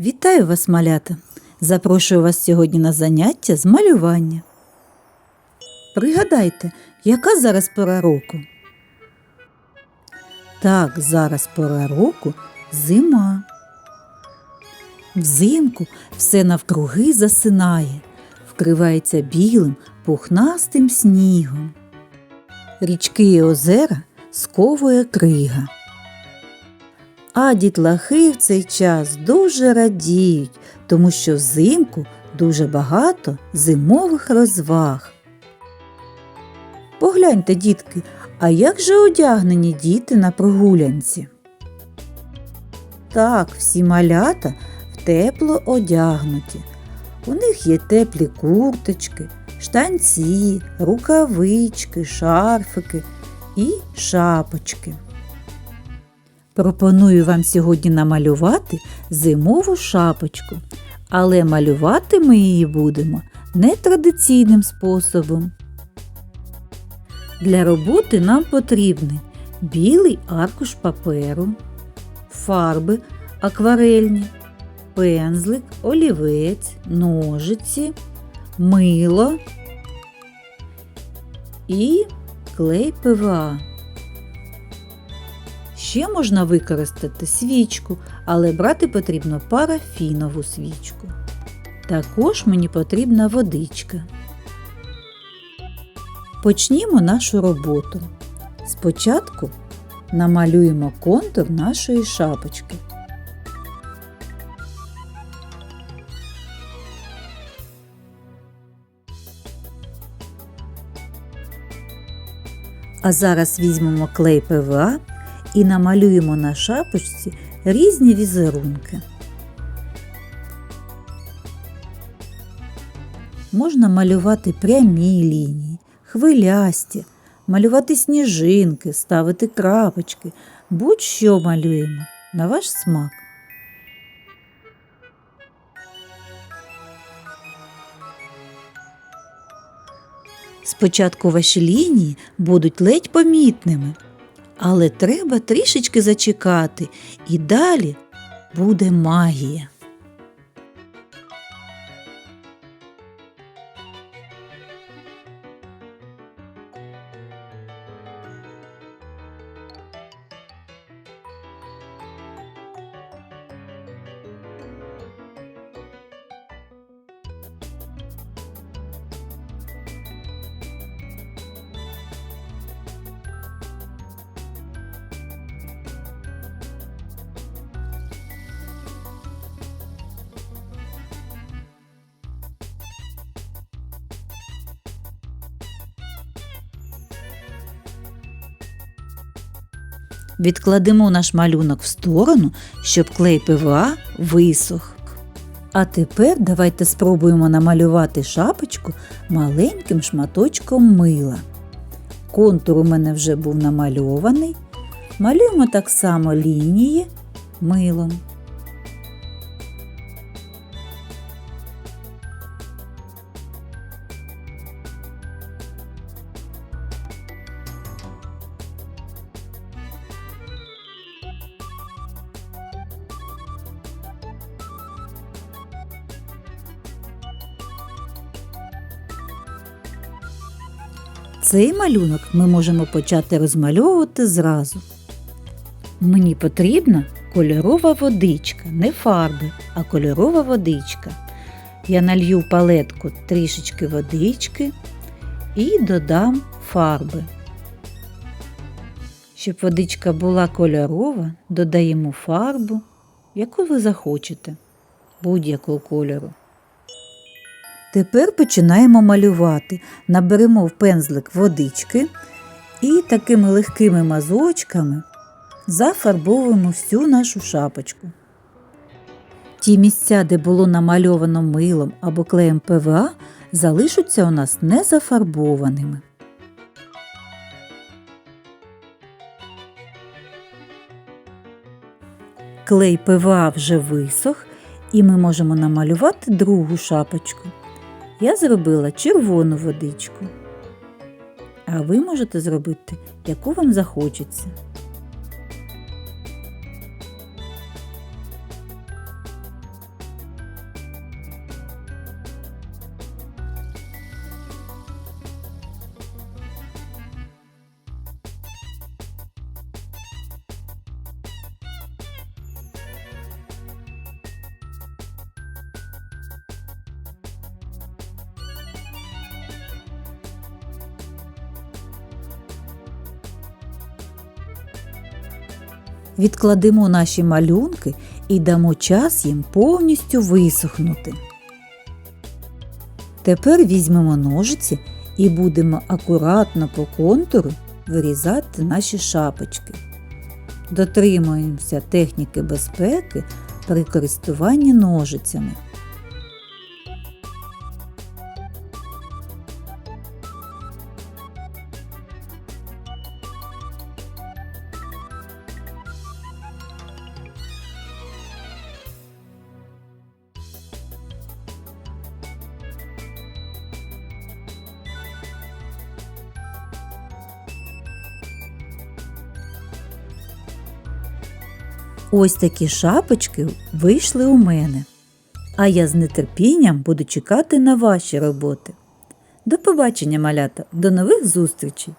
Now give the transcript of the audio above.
Вітаю вас, малята! Запрошую вас сьогодні на заняття з малювання. Пригадайте, яка зараз пора року? Так, зараз пора року зима. Взимку все навкруги засинає, вкривається білим пухнастим снігом. Річки і озера сковує крига. А дітлахи в цей час дуже радіють, тому що взимку дуже багато зимових розваг. Погляньте, дітки, а як же одягнені діти на прогулянці? Так, всі малята в тепло одягнуті. У них є теплі курточки, штанці, рукавички, шарфики і шапочки. Пропоную вам сьогодні намалювати зимову шапочку, але малювати ми її будемо нетрадиційним способом. Для роботи нам потрібний білий аркуш паперу, фарби акварельні, пензлик, олівець, ножиці, мило і клей ПВА. Ще можна використати свічку, але брати потрібно парафінову свічку. Також мені потрібна водичка. Почнімо нашу роботу. Спочатку намалюємо контур нашої шапочки. А зараз візьмемо клей ПВА і намалюємо на шапочці різні візерунки. Можна малювати прямі лінії, хвилясті, малювати сніжинки, ставити крапочки, будь-що малюємо на ваш смак. Спочатку ваші лінії будуть ледь помітними, але треба трішечки зачекати, і далі буде магія. Відкладемо наш малюнок в сторону, щоб клей ПВА висох. А тепер давайте спробуємо намалювати шапочку маленьким шматочком мила. Контур у мене вже був намальований. Малюємо так само лінії милом. Цей малюнок ми можемо почати розмальовувати зразу. Мені потрібна кольорова водичка, не фарби, а кольорова водичка. Я налью в палетку трішечки водички і додам фарби. Щоб водичка була кольорова, додаємо фарбу, яку ви захочете, будь-якого кольору. Тепер починаємо малювати. Наберемо в пензлик водички і такими легкими мазочками зафарбовуємо всю нашу шапочку. Ті місця, де було намальовано милом або клеєм ПВА, залишаться у нас незафарбованими. Клей ПВА вже висох, і ми можемо намалювати другу шапочку. Я зробила червону водичку. А ви можете зробити, яку вам захочеться. Відкладемо наші малюнки і дамо час їм повністю висохнути. Тепер візьмемо ножиці і будемо акуратно по контуру вирізати наші шапочки. Дотримуємося техніки безпеки при користуванні ножицями. Ось такі шапочки вийшли у мене. А я з нетерпінням буду чекати на ваші роботи. До побачення, малята, до нових зустрічей!